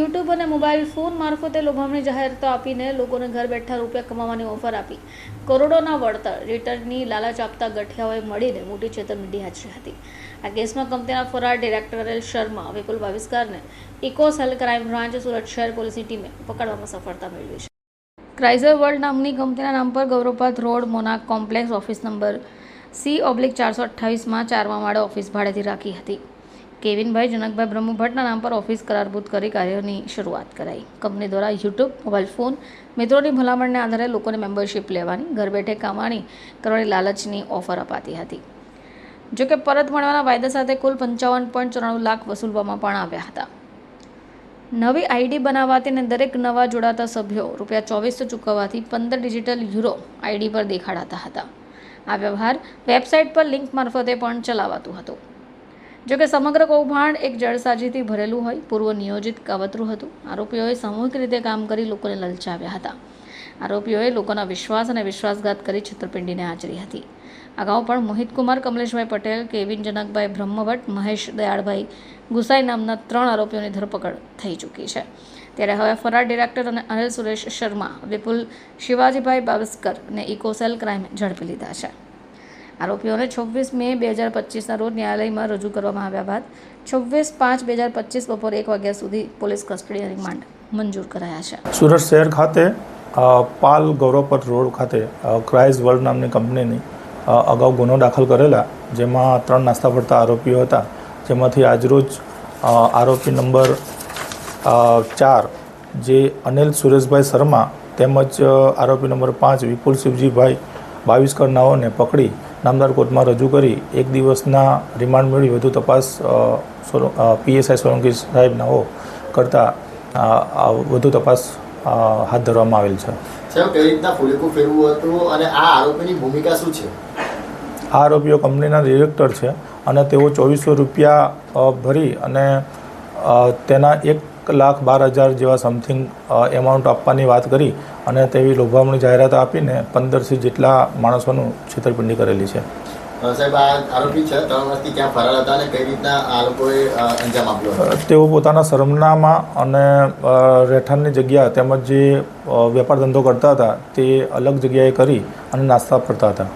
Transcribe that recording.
YouTube અને mobile phone મારફતે લોભામણી જાહેરાતો આપીને લોકોને ઘર બેઠા રૂપિયા કમાવાની ઓફર આપી. કરોડોના વળતર રિટર્નની લાલચ આપતા ગઠિયાઓએ મળીને મોટી છેતરપિંડી હાજરી હતી. આ કેસમાં કંપનીના ફરાર director Sharma, Vipul બાવિસ્કારને eco cell crime branch Surat શહેર પોલીસની ટીમે પકડવામાં સફળતા મેળવી છે. ક્રાઇઝર વર્લ્ડ નામની કંપનીના નામ પર Gauravpath road Monark complex office number C oblique ચારસો અઠ્ઠાવીસમાં ચારમા માળે ઓફિસ ભાડેથી રાખી હતી. કેવિનભાઈ જનકભાઈ બ્રહ્મભટ્ટના નામ પર ઓફિસ કરારભૂત કરી કાર્યની શરૂઆત કરાઈ. કંપની દ્વારા યુટ્યુબ, મોબાઈલ ફોન, મિત્રોની ભલામણને આધારે લોકોને મેમ્બરશિપ લેવાની, ઘર બેઠે કમાણી કરવાની લાલચની ઓફર અપાતી હતી. જો કે પરત મળવાના વાયદા સાથે કુલ પંચાવન પોઈન્ટ ચોરાણું લાખ વસૂલવામાં પણ આવ્યા હતા. નવી આઈડી બનાવવાથી અને દરેક નવા જોડાતા સભ્યો રૂપિયા ચોવીસો ચૂકવવાથી પંદર ડિજિટલ યુરો આઈડી પર દેખાડાતા હતા. આ વ્યવહાર વેબસાઇટ પર લિંક મારફતે પણ ચલાવાતું હતું. જોકે સમગ્ર કૌભાંડ એક જળસાજીથી ભરેલું હોય, પૂર્વ નિયોજિત કાવતરું હતું. આરોપીઓએ સામૂહિક રીતે કામ કરી લોકોને લલચાવ્યા હતા. આરોપીઓએ લોકોના વિશ્વાસ અને વિશ્વાસઘાત કરી છેતરપિંડીને આચરી હતી. અગાઉ પણ મોહિતકુમાર, કમલેશભાઈ પટેલ, કેવિન જનકભાઈ બ્રહ્મભટ્ટ, મહેશ દયાળભાઈ ગુસાઈ નામના ત્રણ આરોપીઓની ધરપકડ થઈ ચૂકી છે. ત્યારે હવે ફરાર ડિરેક્ટર અને અનિલ સુરેશ શર્મા, વિપુલ શિવાજીભાઈ બાવસ્કર અને ઇકોસેલ ક્રાઇમ ઝડપી લીધા છે. આરોપીઓને છવ્વીસ મે બે હજાર પચીસના રોજ ન્યાયાલયમાં રજૂ કરવામાં આવ્યા બાદ છવ્વીસ પાંચ બે હજાર પચીસ બપોર એક વાગ્યા સુધી પોલીસ કસ્ટડી રિમાન્ડ મંજૂર કરાયા છે. સુરત શહેર ખાતે પાલ ગૌરવપત રોડ ખાતે ક્રાઇસ વર્લ્ડ નામની કંપનીની અગાઉ ગુનો દાખલ કરેલા, જેમાં ત્રણ નાસ્તા પડતા આરોપીઓ હતા. જેમાંથી આજરોજ આરોપી નંબર ચાર, જે અનિલ સુરેશભાઈ શર્મા તેમજ આરોપી નંબર પાંચ વિપુલ શિવજીભાઈ બાવીસ કરનાઓને પકડી નામદાર કોર્ટમાં રજૂ કરી એક દિવસના રિમાન્ડ મેળવી વધુ તપાસ પીએસઆઈ સોલંકી સાહેબનાઓ કરતા કરતાં વધુ તપાસ હાથ ધરવામાં આવેલ છે. સાહેબ કઈ રીતના ફુલેકું ફેરવું હતું અને આ આરોપીની ભૂમિકા શું છે? આ આરોપીઓ કંપનીના ડિરેક્ટર છે અને તેઓ ચોવીસો રૂપિયા ભરી અને તેના એક લાખ બાર હજાર જેવા સમથિંગ એમાઉન્ટ આપવાની વાત કરી અને તેવી લોભામણી જાહેરાત આપીને પંદરથી જેટલા માણસોનું છેતરપિંડી કરેલી છે. સાહેબ આ આરોપી છે ત્રણ વર્ષથી ક્યાં ફરાર હતા અને કઈ રીતના આ લોકોએ અંજામ આપ્યો તેઓ પોતાના સરનામાં અને રહેઠાણની જગ્યા તેમજ જે વેપાર ધંધો કરતા હતા તે અલગ જગ્યાએ કરી અને નાસ્તા ફરતા હતા.